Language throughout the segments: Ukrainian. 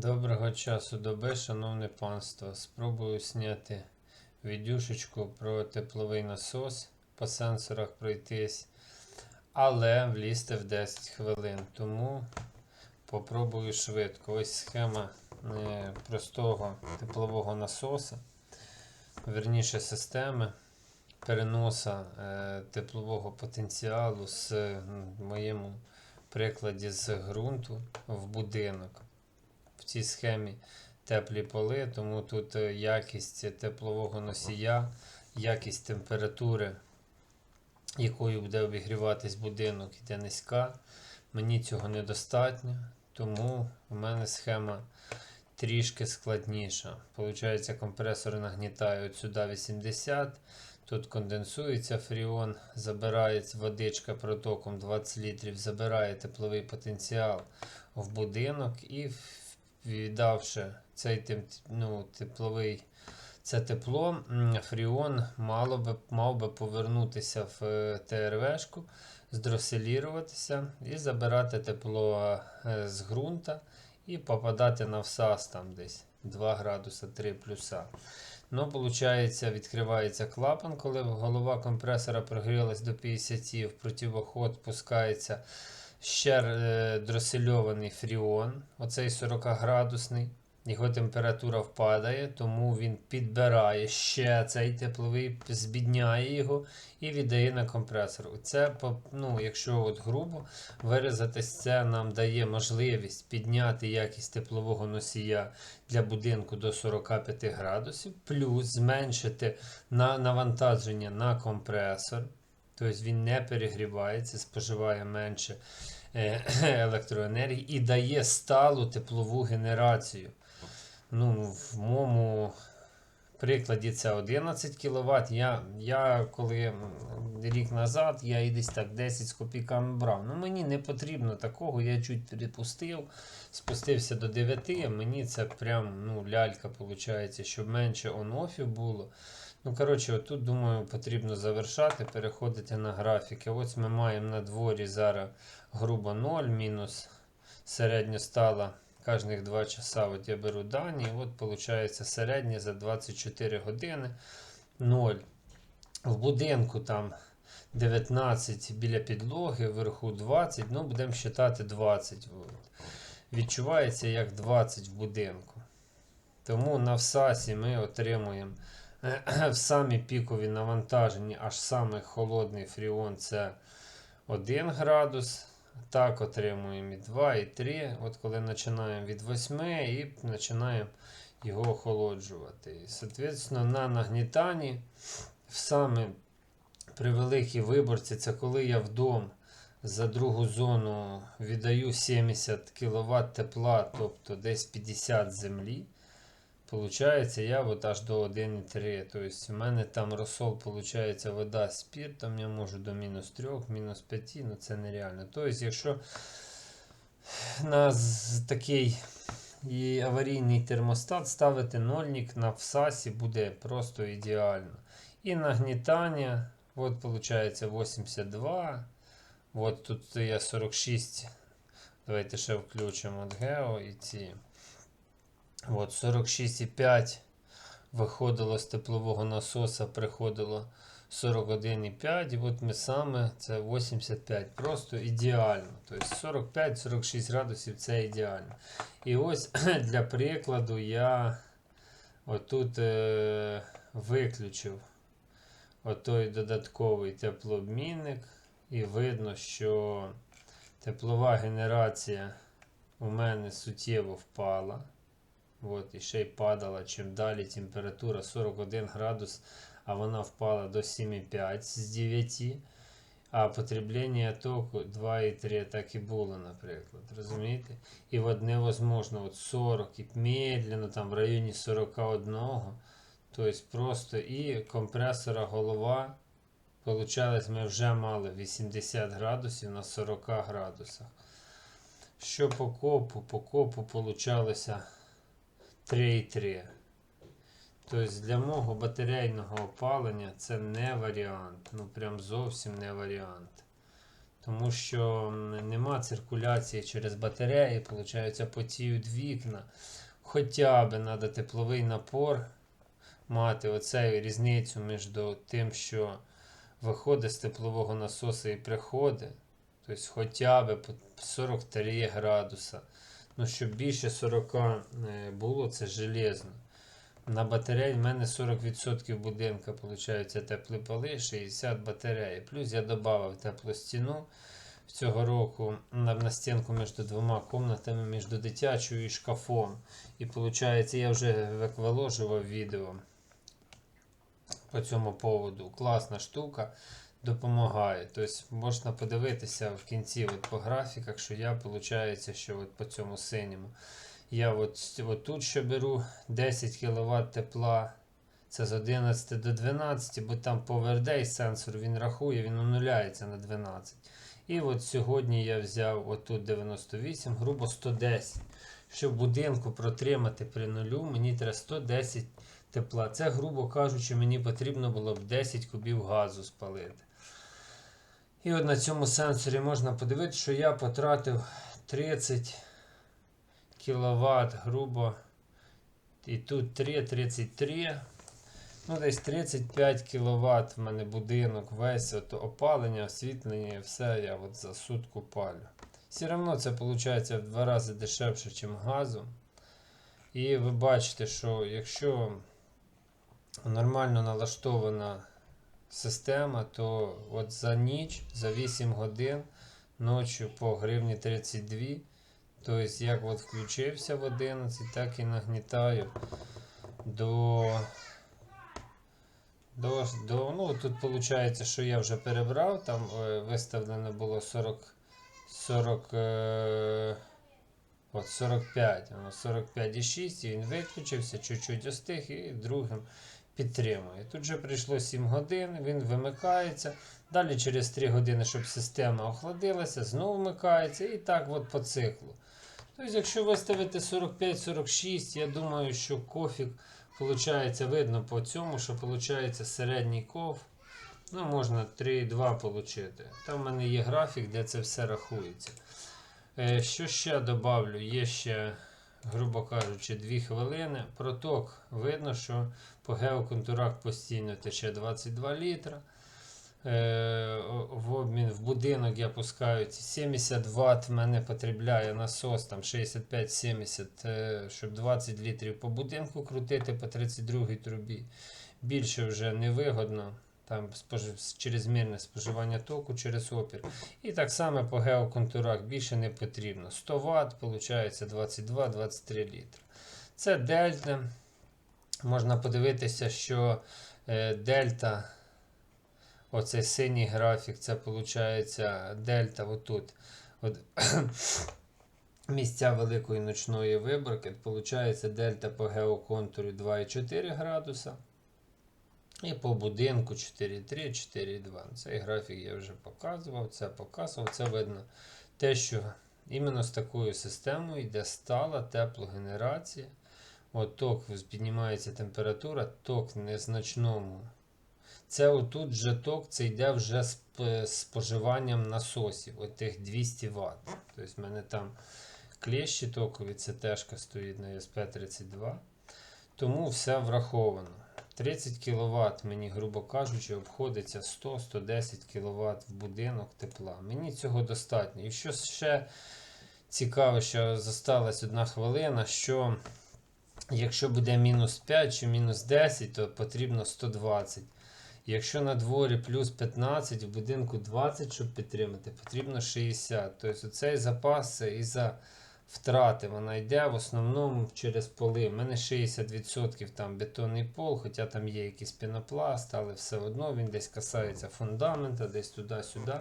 Доброго часу доби, шановне панство. Спробую зняти відюшечку про тепловий насос, по сенсорах пройтись, але влізти в 10 хвилин. Тому попробую швидко. Ось схема е, простого теплового насоса, верніше системи переноса е, теплового потенціалу з моєму прикладі з ґрунту в будинок в цій схемі теплі поли, тому тут е, якість теплового носія, якість температури, якою буде обігріватись будинок, йде низька. Мені цього недостатньо, тому в мене схема трішки складніша. Получається, компресор нагнітає от сюди 80. Тут конденсується фріон, забирається водичка протоком 20 літрів, забирає тепловий потенціал в будинок і віддавши цей ну, тепловий, це тепло, фріон мало би, мав би повернутися в е, ТРВшку, здроселіруватися і забирати тепло е, з ґрунта і попадати на всас там десь 2 градуса 3 плюса. Ну, виходить, відкривається клапан, коли голова компресора прогрілась до 50, в противоход пускається ще е, дросельований фріон, оцей 40 градусний. Його температура впадає, тому він підбирає ще цей тепловий, збідняє його і віддає на компресор. Це, ну, якщо от грубо виразитись, це нам дає можливість підняти якість теплового носія для будинку до 45 градусів, плюс зменшити на навантаження на компресор. Тобто він не перегрівається, споживає менше е, електроенергії і дає сталу теплову генерацію. Ну, в моєму прикладі це 11 кВт. Я, я коли рік назад я і десь так 10 з копійками брав. Ну, мені не потрібно такого, я чуть перепустив, спустився до 9, мені це прям ну, лялька виходить, щоб менше он-офів було. Ну, коротше, отут, думаю, потрібно завершати, переходити на графіки. Ось ми маємо на дворі зараз грубо 0, мінус середня стала кожних 2 часа. От я беру дані, і от виходить середнє за 24 години 0. В будинку там 19 біля підлоги, вверху 20, ну будемо вважати 20. От. Відчувається як 20 в будинку. Тому на всасі ми отримуємо в самі пікові навантаження, аж самий холодний фріон це 1 градус. Так, отримуємо і 2, і 3. От коли починаємо від 8 і починаємо його охолоджувати. І, соответственно, на нагнітанні в саме при великій виборці, це коли я вдома за другу зону віддаю 70 кВт тепла, тобто десь 50 землі. Получається, я от аж до 1,3. Тобто в мене там розсол, получається, вода з спіртом, я можу до мінус 3, мінус 5, ну це нереально. Тобто, якщо на такий і аварійний термостат ставити нольник на всасі буде просто ідеально. І нагнітання, от виходить 82. От тут я 46. Давайте ще включимо от Гео і ці. От 46,5 виходило з теплового насоса, приходило 41,5. І от ми саме це 85. Просто ідеально. Тобто 45-46 градусів це ідеально. І ось для прикладу я отут е, виключив отой додатковий теплообмінник. І видно, що теплова генерація у мене суттєво впала. От, і ще й падала. Чим далі температура 41 градус, а вона впала до 7,5 з 9. А потреблення току 2,3 так і було, наприклад. Розумієте? І от невозможно от 40 і медленно, там в районі 41. Тобто просто і компресора голова. Получалось, ми вже мали 80 градусів на 40 градусах. Що по копу? По копу получалося 3,3. Тобто для мого батарейного опалення це не варіант. Ну прям зовсім не варіант. тому що нема циркуляції через батареї, виходить, потіють вікна. Хоча б треба тепловий напор мати оцей різницю між тим, що виходить з теплового насосу і приходить. Тобто хоча б по 43 градуса. Ну, щоб більше 40 е, було, це железно. На батареї в мене 40% будинка виходить теплі поли, 60 батареї. Плюс я додав теплу стіну цього року на, на стінку між двома кімнатами, між дитячою і шкафом. І виходить, я вже виложував відео по цьому поводу. Класна штука. Допомагає. Тобто можна подивитися в кінці от по графіках, що я виходить, що от по цьому синьому. Я от, от тут ще беру 10 кВт тепла. Це з 11 до 12, бо там повердей сенсор він рахує, він онуляється на 12. І от сьогодні я взяв отут 98, грубо 110. Щоб будинку протримати при нулю, мені треба 110 тепла. Це, грубо кажучи, мені потрібно було б 10 кубів газу спалити. І от на цьому сенсорі можна подивитися, що я потратив 30 кВт, грубо. І тут 3, 33. Ну, десь 35 кВт в мене будинок, весь от опалення, освітлення, все я от за сутку палю. Все одно це виходить в два рази дешевше, ніж газом. І ви бачите, що якщо нормально налаштована система, то от за ніч, за 8 годин, ночі по гривні 32. Тобто, як от включився в 11, так і нагнітаю до. До, до, ну, тут виходить, що я вже перебрав, там е, виставлено було 40, 40, е, от 45, воно 45,6, і він виключився, чуть-чуть остиг і другим підтримує. Тут вже прийшло 7 годин, він вимикається. Далі через 3 години, щоб система охладилася, знову вмикається і так от по циклу. Тобто, якщо виставити 45-46, я думаю, що кофік Получається, видно по цьому, що виходить середній ков. Ну, можна 3,2 отримати. Там в мене є графік, де це все рахується. Е, що ще добавлю? Є ще, грубо кажучи, 2 хвилини. Проток видно, що по геоконтурах постійно тече 22 літра. Е, в обмін в будинок я пускаю 70 Вт мене потребляє насос там 65-70, е, щоб 20 літрів по будинку крутити по 32 трубі. Більше вже невигодно. Там чрезмірне споживання току через опір. І так само по геоконтурах більше не потрібно. 100 Вт, виходить 22-23 літри. Це дельта. Можна подивитися, що е, дельта. Оцей синій графік, це виходить дельта отут. От, місця великої ночної виборки. Виходить дельта по геоконтуру 2,4 градуса. І по будинку 4,3, 4,2. Цей графік я вже показував, це показував. Це видно те, що іменно з такою системою йде стала теплогенерація. От ток піднімається температура, ток незначному. Це отут же ток, це йде вже з споживанням насосів, от тих 200 Вт. Тобто в мене там клещі токові, це теж стоїть на SP32. Тому все враховано. 30 кВт мені, грубо кажучи, обходиться 100-110 кВт в будинок тепла. Мені цього достатньо. І що ще цікаво, що зосталась одна хвилина, що якщо буде мінус 5 чи мінус 10, то потрібно 120. Якщо на дворі плюс 15, в будинку 20, щоб підтримати, потрібно 60. Тобто цей запас і за втрати вона йде в основному через поли. У мене 60% там бетонний пол, хоча там є якийсь пінопласт, але все одно він десь касається фундамента, десь туди-сюди.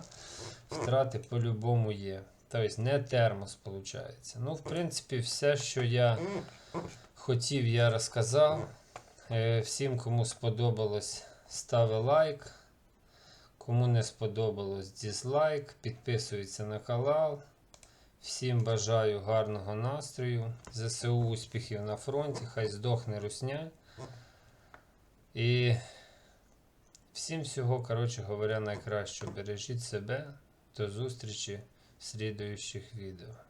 Втрати по-любому є. Тобто не термос виходить. Ну, в принципі, все, що я хотів, я розказав. Е, всім, кому сподобалось. Стави лайк. Кому не сподобалось дізлайк, підписується на канал. Всім бажаю гарного настрою. ЗСУ успіхів на фронті. Хай здохне русня. І всім всього, коротше говоря, найкраще. Бережіть себе. До зустрічі в слідуючих відео.